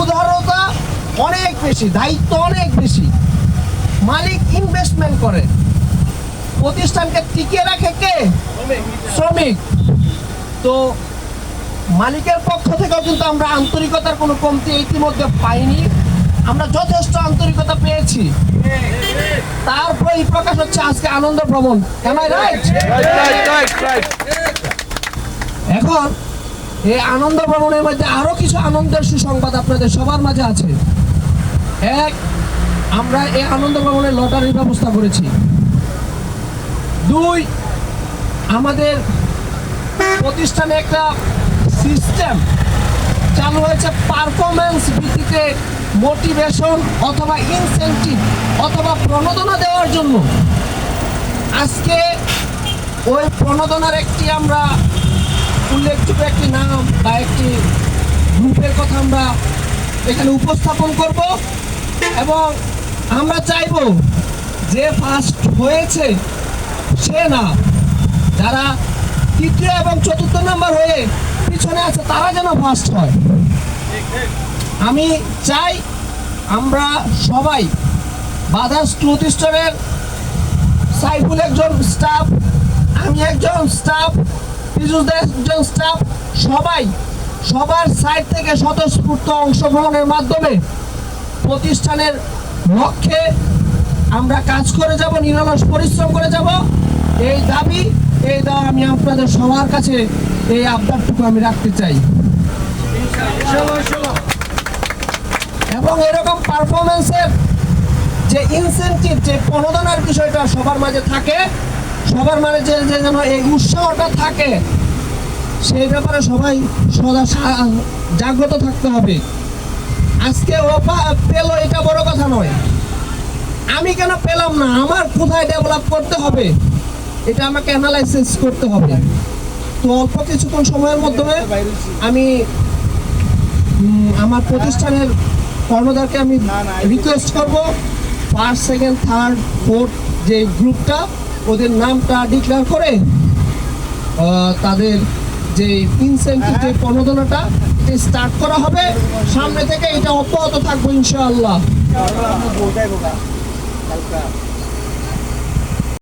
উদারতা অনেক বেশি দায়িত্ব অনেক বেশি। মালিক ইনভেস্টমেন্ট করে। প্রতিষ্ঠানকে টিকিয়ে রাখে কে? শ্রমিক। তো মালিকের পক্ষ থেকেও কিন্তু আমরা আন্তরিকতার কোনো কমতি ইতিমধ্যে পাইনি। আমরা যথেষ্ট আন্তরিকতা পেয়েছি। তারপরে এই প্রকাশ হচ্ছে আজকে আনন্দ ভ্রমণ। এখন এই আনন্দ ভ্রমণের মধ্যে আরও কিছু আনন্দের সুসংবাদ আপনাদের সবার মাঝে আছে। এক, আমরা এই আনন্দ ভ্রমণের লটারির ব্যবস্থা করেছি। দুই, আমাদের প্রতিষ্ঠানে একটা সিস্টেম চালু হয়েছে পারফরমেন্স ভিত্তিতে মোটিভেশন অথবা ইনসেন্টিভ অথবা প্রণোদনা দেওয়ার জন্য। আজকে ওই প্রণোদনার একটি আমরা উল্লেখযোগ্য একটি নাম বা একটি গ্রুপের কথা আমরা এখানে উপস্থাপন করব এবং আমরা চাইব যে ফার্স্ট হয়েছে সে না। যারা তৃতীয় এবং চতুর্থ নাম্বার হয়ে পিছনে আছে, তারা যেন ফার্স্ট হয়। আমি চাই আমরা সবাই বাধাস প্রতিষ্ঠানের সাইফুল একজন স্টাফ আমি একজন স্টাফ সবাই সবার সাইড থেকে স্বতঃস্ফূর্ত অংশগ্রহণের মাধ্যমে প্রতিষ্ঠানের লক্ষ্যে আমরা কাজ করে যাব, নিরলস পরিশ্রম করে যাব। এই দাবি, এই দাওয়া আমি আপনাদের সবার কাছে এই আবদারটুকু আমি রাখতে চাই। এবং এরকম পারফরমেন্সের যে ইনসেন্টিভ যে প্রণোদনার বিষয়টা সবার মাঝে থাকে সবার মানে যে যে যেন এই উৎসাহটা থাকে সেই ব্যাপারে সবাই সদা জাগ্রত থাকতে হবে। আজকে ও পেল এটা বড় কথা নয়। আমি কেন পেলাম না? আমার কোথায় ডেভেলপ করতে হবে? এটা আমাকে অ্যানালাইসিস করতে হবে। তো অল্প কিছুক্ষণ সময়ের মাধ্যমে আমি আমার প্রতিষ্ঠানের কর্মদারকে আমি রিকোয়েস্ট করব। ফার্স্ট সেকেন্ড থার্ড ফোর্থ যে গ্রুপটা ওদের নামটা ডিক্লেয়ার করে তাদের যে ইনসেন্টিভ যে প্রণোদনাটা স্টার্ট করা হবে। সামনে থেকে এটা অব্যাহত থাকব ইনশাআল্লাহ।